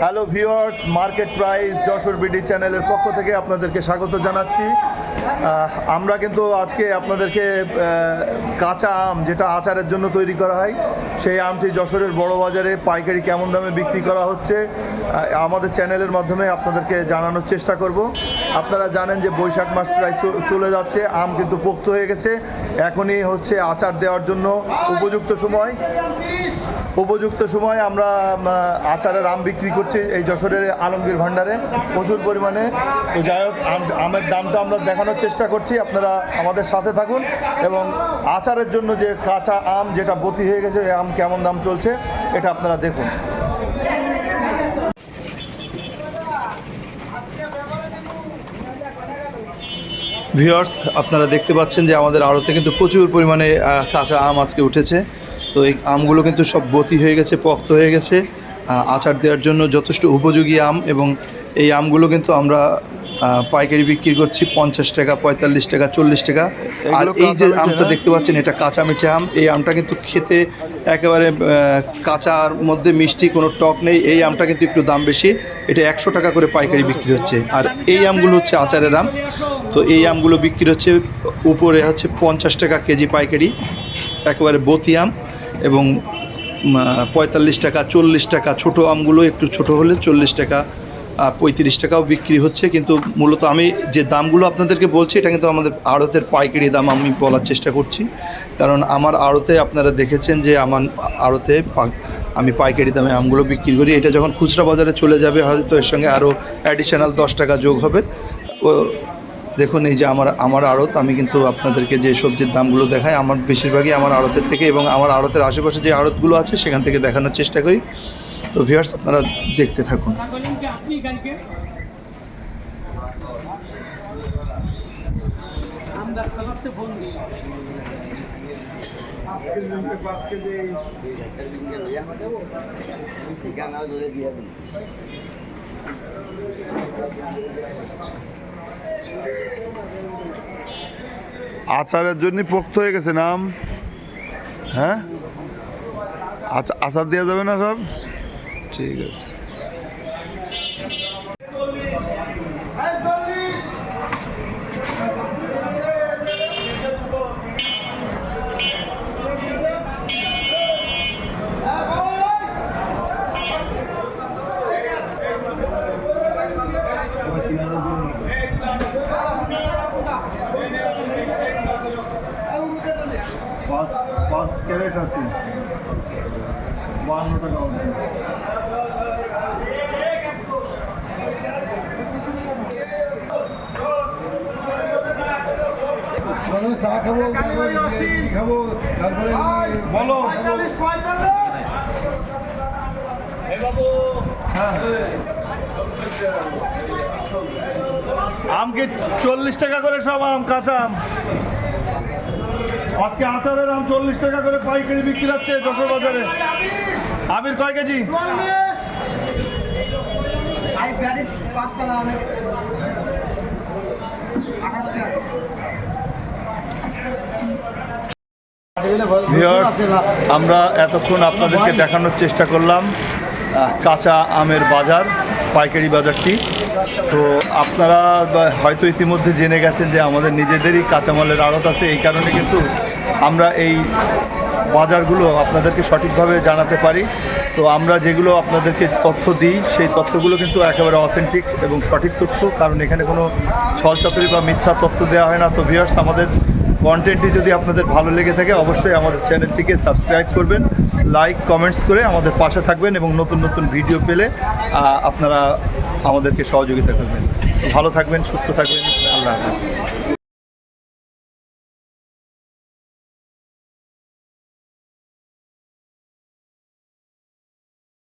Hello viewers market price Jessore BD চ্যানেলের পক্ষ থেকে আপনাদেরকে স্বাগত জানাচ্ছি। আমরা কিন্তু আজকে আপনাদেরকে কাঁচা আম যেটা আচারের জন্য তৈরি করা হয়, সেই আমটি যশোরের বড় বাজারে পাইকারি কেমন দামে বিক্রি করা হচ্ছে আমাদের চ্যানেলের মাধ্যমে আপনাদেরকে জানানোর চেষ্টা করব। আপনারা জানেন যে বৈশাখ মাস প্রায় চলে যাচ্ছে আম কিন্তু পোক্ত হয়ে গেছে। এখনই হচ্ছে আচার দেওয়ার জন্য উপযুক্ত সময়। উপযুক্ত সময় আমরা আম, আচারের আম বিক্রি করছি এই যশোরের আলমগীর ভাণ্ডারে প্রচুর পরিমাণে। তো যাই হোক আম- আমের দামটা আমরা দেখানোর চেষ্টা করছি আপনারা আমাদের সাথে থাকুন এবং আচারের জন্য যে কাঁচা আম যেটা বতি হয়ে গেছে এই আম কেমন দাম চলছে এটা আপনারা দেখুন। ভিউয়ার্স, আপনারা দেখতে পাচ্ছেন যে আমাদের আড়তে কিন্তু প্রচুর পরিমাণে কাঁচা আম আজকে উঠেছে। তো এই আমগুলো কিন্তু সব বতি হয়ে গেছে, পক্ত হয়ে গেছে। আচার দেওয়ার জন্য যথেষ্ট উপযোগী আম এবং এই আমগুলো কিন্তু আমরা পাইকারি বিক্রি করছি পঞ্চাশ টাকা পঁয়তাল্লিশ টাকা চল্লিশ টাকা। আর এই যে আমটা দেখতে পাচ্ছেন এটা কাঁচা মিঠে আম। এই আমটা কিন্তু খেতে একেবারে কাঁচার মধ্যে মিষ্টি কোনো টক নেই। এই আমটা কিন্তু একটু দাম বেশি। এটা একশো টাকা করে পাইকারি বিক্রি হচ্ছে। আর এই আমগুলো হচ্ছে আচারের আম। তো এই আমগুলো বিক্রি হচ্ছে উপরে হচ্ছে পঞ্চাশ টাকা কেজি পাইকারি। একেবারে বতি আম এবং পঁয়তাল্লিশ টাকা চল্লিশ টাকা। ছোট আমগুলো একটু ছোট হলে চল্লিশ টাকা পঁয়ত্রিশ টাকাও বিক্রি হচ্ছে, কিন্তু মূলত আমি যে দামগুলো আপনাদেরকে বলছি, এটা কিন্তু আমাদের আড়তের পাইকারি দাম আমি বলার চেষ্টা করছি। কারণ আমার আড়তে আপনারা দেখেছেন যে আমার আড়তে আমি পাইকারি দামে আমগুলো বিক্রি করি। এটা যখন খুচরা বাজারে চলে যাবে, হয়তো এর সঙ্গে আরও অ্যাডিশনাল দশ টাকা যোগ হবে। ও, দেখুন, এই যে আমার আমার আড়ত, আমি কিন্তু আপনাদেরকে যে সবজির দামগুলো দেখাই, আমার বেশিরভাগই আমার আড়তের থেকে এবং আমার আড়তের আশেপাশে যে আড়তগুলো আছে, সেখান থেকে দেখানোর চেষ্টা করি। তো ভিউয়ার্স আপনারা দেখতে থাকুন। আচারের জন্য পোক্ত হয়ে গেছে নাম। হ্যাঁ? আচা- আচার দেওয়া যাবে না সব? ঠিক আছে। পাঁচ পাঁচ ক্যারেট আছে বান্ন টাকা খাব আমকে চল্লিশ টাকা করে সব আম, কাঁচা আম? আজকে আচারের আম চল্লিশ টাকা করে পাইকারি বিক্রি হচ্ছে যশোর বাজারে। আবির কয় কেজি? ভিউয়ার্স আমরা এতক্ষণ আপনাদেরকে দেখানোর চেষ্টা করলাম কাঁচা আমের বাজার পাইকারি বাজারটি। তো আপনারা হয়তো ইতিমধ্যে জেনে গেছেন যে আমাদের নিজেদেরই কাঁচামালের আড়ত আছে এই কারণে কিন্তু আমরা এই বাজারগুলো আপনাদেরকে সঠিকভাবে জানাতে পারি। তো আমরা যেগুলো আপনাদেরকে তথ্য দিই সেই তথ্যগুলো কিন্তু একেবারে অথেন্টিক এবং সঠিক তথ্য কারণ এখানে কোনো ছলচাতুরি বা মিথ্যা তথ্য দেওয়া হয় না। তো ভিউয়ার্স আমাদের কন্টেন্টটি যদি আপনাদের ভালো লেগে থাকে, অবশ্যই আমাদের চ্যানেলটিকে সাবস্ক্রাইব করবেন লাইক কমেন্টস করে আমাদের পাশে থাকবেন এবং নতুন নতুন ভিডিও পেলে আপনারা আমাদেরকে সহযোগিতা করবেন। ভালো থাকবেন, সুস্থ থাকবেন, আল্লাহ হাফেজ।